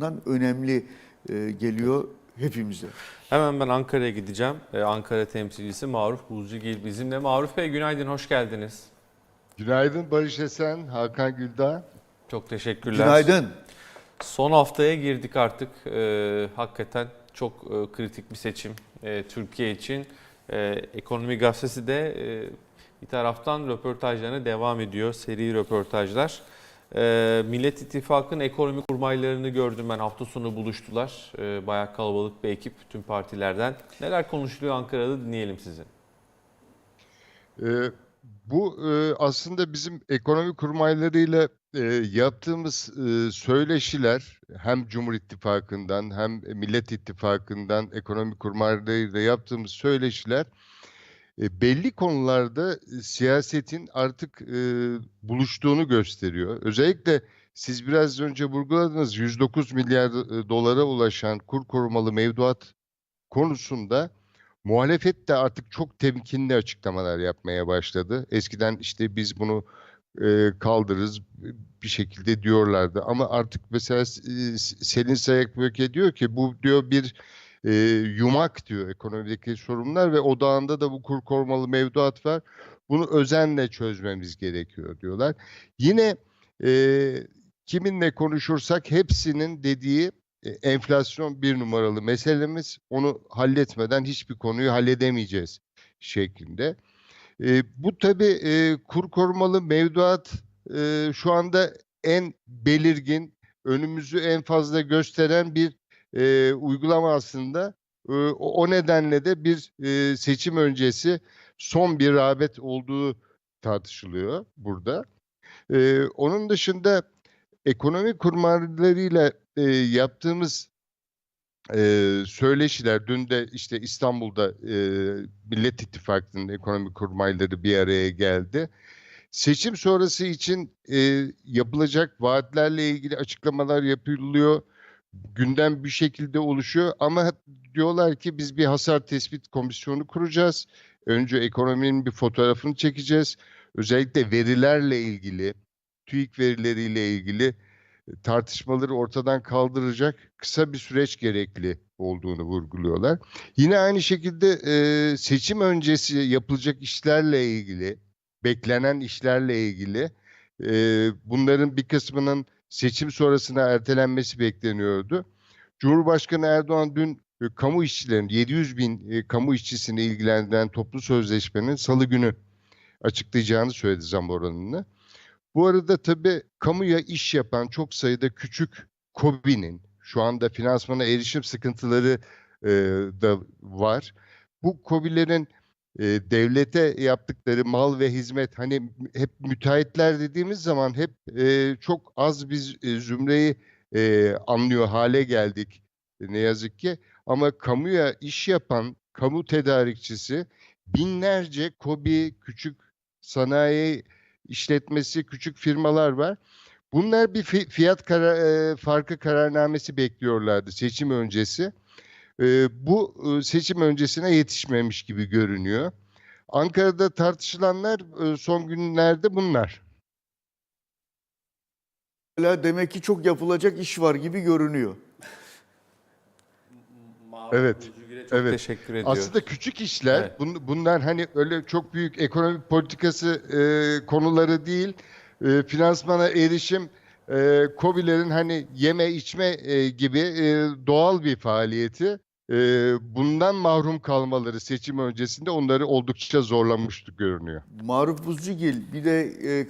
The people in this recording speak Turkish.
bakımından önemli e, geliyor hepimize. Hemen ben Ankara'ya gideceğim. Ee, Ankara temsilcisi Maruf Buzcugil bizimle. Maruf Bey günaydın, hoş geldiniz. Günaydın Barış Esen, Hakan Güldağ. Çok teşekkürler. Günaydın. Son haftaya girdik artık. Ee, hakikaten çok e, kritik bir seçim e, Türkiye için. E, Ekonomi Gazetesi de e, bir taraftan röportajlarına devam ediyor. Seri röportajlar. E, Millet İttifakı'nın ekonomi kurmaylarını gördüm ben. Hafta sonu buluştular. E, bayağı kalabalık bir ekip tüm partilerden. Neler konuşuluyor Ankara'da dinleyelim sizi. Ee, bu e, aslında bizim ekonomi kurmaylarıyla e, yaptığımız e, söyleşiler hem Cumhur İttifakı'ndan hem Millet İttifakı'ndan ekonomi kurmaylarıyla yaptığımız söyleşiler e, belli konularda e, siyasetin artık e, buluştuğunu gösteriyor. Özellikle siz biraz önce vurguladınız 109 milyar e, dolara ulaşan kur korumalı mevduat konusunda muhalefet de artık çok temkinli açıklamalar yapmaya başladı. Eskiden işte biz bunu e, kaldırırız bir şekilde diyorlardı. Ama artık mesela e, Selin Sayakböke diyor ki bu diyor bir e, yumak diyor ekonomideki sorunlar ve odağında da bu kur korumalı mevduat var. Bunu özenle çözmemiz gerekiyor diyorlar. Yine e, kiminle konuşursak hepsinin dediği e, enflasyon bir numaralı meselemiz. Onu halletmeden hiçbir konuyu halledemeyeceğiz şeklinde. E, bu tabii e, kur korumalı mevduat e, şu anda en belirgin, önümüzü en fazla gösteren bir e, uygulama aslında. E, o, nedenle de bir e, seçim öncesi son bir rağbet olduğu tartışılıyor burada. E, onun dışında ekonomi kurmaylarıyla e, yaptığımız e, söyleşiler, dün de işte İstanbul'da e, Millet İttifakı'nın ekonomi kurmayları bir araya geldi. Seçim sonrası için e, yapılacak vaatlerle ilgili açıklamalar yapılıyor. Gündem bir şekilde oluşuyor ama diyorlar ki biz bir hasar tespit komisyonu kuracağız. Önce ekonominin bir fotoğrafını çekeceğiz. Özellikle verilerle ilgili, TÜİK verileriyle ilgili e, tartışmaları ortadan kaldıracak kısa bir süreç gerekli olduğunu vurguluyorlar. Yine aynı şekilde e, seçim öncesi yapılacak işlerle ilgili, beklenen işlerle ilgili e, bunların bir kısmının seçim sonrasına ertelenmesi bekleniyordu. Cumhurbaşkanı Erdoğan dün e, kamu işçilerin 700 bin e, kamu işçisini ilgilendiren toplu sözleşmenin salı günü açıklayacağını söyledi zam oranını. Bu arada tabii kamuya iş yapan çok sayıda küçük KOBİ'nin şu anda finansmana erişim sıkıntıları e, da var. Bu KOBİ'lerin e, devlete yaptıkları mal ve hizmet hani hep müteahhitler dediğimiz zaman hep e, çok az biz e, zümreyi e, anlıyor hale geldik e, ne yazık ki. Ama kamuya iş yapan kamu tedarikçisi binlerce KOBİ, küçük sanayi işletmesi, küçük firmalar var. Bunlar bir fi- fiyat kara, e, farkı kararnamesi bekliyorlardı seçim öncesi. E, bu e, seçim öncesine yetişmemiş gibi görünüyor. Ankara'da tartışılanlar e, son günlerde bunlar. Demek ki çok yapılacak iş var gibi görünüyor. Evet, Çok evet. teşekkür ediyorum. Aslında küçük işler, Evet. bun- bunlar hani öyle çok büyük ekonomi politikası e, konuları değil. E, finansmana erişim, e, KOBİ'lerin hani yeme içme e, gibi e, doğal bir faaliyeti. E, bundan mahrum kalmaları seçim öncesinde onları oldukça zorlamıştı görünüyor. Maruf Buzcugil bir de e,